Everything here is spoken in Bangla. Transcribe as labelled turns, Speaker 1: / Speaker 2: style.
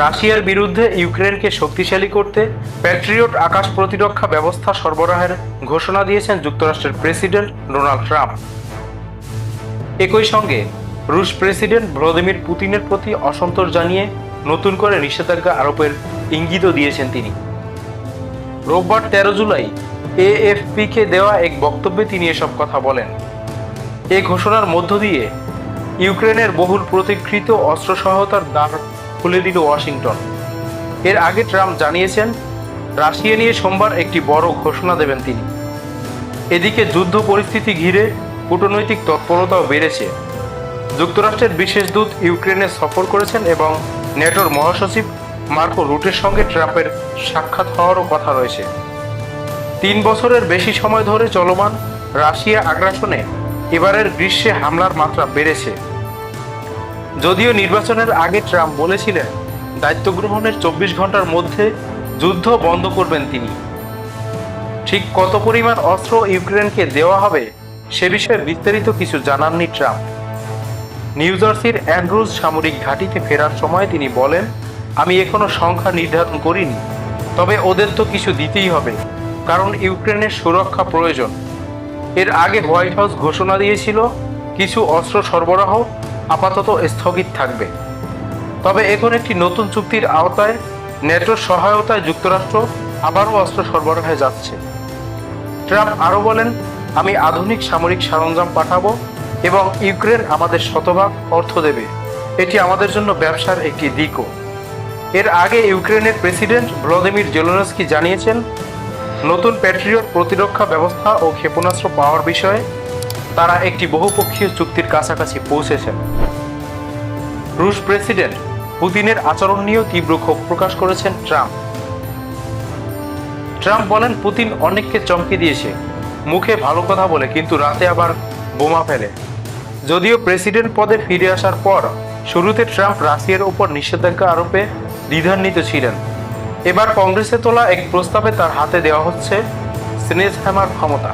Speaker 1: রাশিয়ার বিরুদ্ধে ইউক্রেনকে শক্তিশালী করতে প্যাট্রিয়ট আকাশ প্রতিরক্ষা ব্যবস্থা সরবরাহের ঘোষণা দিয়েছেন যুক্তরাষ্ট্রের প্রেসিডেন্ট ডোনাল্ড ট্রাম্প। একই সঙ্গে রুশ প্রেসিডেন্ট ভ্লাদিমির পুতিনের প্রতি অসন্তোষ জানিয়ে নতুন করে নিষেধাজ্ঞা আরোপের ইঙ্গিতও দিয়েছেন তিনি। রোববার তেরো জুলাই এএফপিকে দেওয়া এক বক্তব্যে তিনি এসব কথা বলেন। এ ঘোষণার মধ্য দিয়ে ইউক্রেনের বহুল প্রতীক্ষিত অস্ত্র সহায়তার দ্বার খুলে দিল ওয়াশিংটন। এর আগে ট্রাম্প জানিয়েছেন, রাশিয়া নিয়ে সোমবার একটি বড় ঘোষণা দেবেন তিনি। এদিকে যুদ্ধ পরিস্থিতি ঘিরে কূটনৈতিক তৎপরতাও বেড়েছে। যুক্তরাষ্ট্রের বিশেষ দূত ইউক্রেনে সফর করেছেন এবং নেটোর মহাসচিব মার্কো রুটের সঙ্গে ট্রাম্পের সাক্ষাৎ হওয়ারও কথা রয়েছে। তিন বছরের বেশি সময় ধরে চলমান রাশিয়া আগ্রাসনে এবারের গ্রীষ্মে হামলার মাত্রা বেড়েছে। যদিও নির্বাচনের আগে ট্রাম্প বলেছিলেন, দায়িত্ব গ্রহণের চব্বিশ ঘণ্টার মধ্যে যুদ্ধ বন্ধ করবেন তিনি। ঠিক কত পরিমাণ অস্ত্র ইউক্রেনকে দেওয়া হবে, সে বিষয়ে বিস্তারিত কিছু জানাননি ট্রাম্প। নিউ জার্সির অ্যান্ড্রুজ সামরিক ঘাঁটিতে ফেরার সময় তিনি বলেন, আমি এখনও সংখ্যা নির্ধারণ করিনি, তবে ওদের তো কিছু দিতেই হবে, কারণ ইউক্রেনের সুরক্ষা প্রয়োজন। এর আগে হোয়াইট হাউস ঘোষণা দিয়েছিল, কিছু অস্ত্র সরবরাহ আপাতত স্থগিত থাকবে। তবে এখন একটি নতুন চুক্তির আওতায় নেটোর সহায়তায় যুক্তরাষ্ট্র আবারও অস্ত্র সরবরাহে যাচ্ছে। ট্রাম্প আরও বলেন, আমি আধুনিক সামরিক সরঞ্জাম পাঠাবো এবং ইউক্রেন আমাদের শতভাগ অর্থ দেবে। এটি আমাদের জন্য ব্যবসার একটি দিকও। এর আগে ইউক্রেনের প্রেসিডেন্ট ভ্লাদিমির জেলোনস্কি জানিয়েছেন, নতুন প্যাট্রিয়ট প্রতিরক্ষা ব্যবস্থা ও ক্ষেপণাস্ত্র পাওয়ার বিষয়ে তারা একটি বহুপক্ষীয় চুক্তির কাছাকাছি পৌঁছেছেন রুশ প্রেসিডেন্ট পুতিনের আচরণ নিয়েও তীব্র ক্ষোভ প্রকাশ করেছেন ট্রাম্প। ট্রাম্প বলেন, পুতিন অনেককে চমকে দিয়েছে, মুখে ভালো কথা বলে, কিন্তু রাতে আবার বোমা ফেলে। যদিও প্রেসিডেন্ট পদে ফিরে আসার পর শুরুতে ট্রাম্প রাশিয়ার উপর নিষেধাজ্ঞা আরোপে দ্বিধান্বিত ছিলেন। এবার কংগ্রেসে তোলা এক প্রস্তাবে তার হাতে দেওয়া হচ্ছে স্নেজ হ্যামার ক্ষমতা।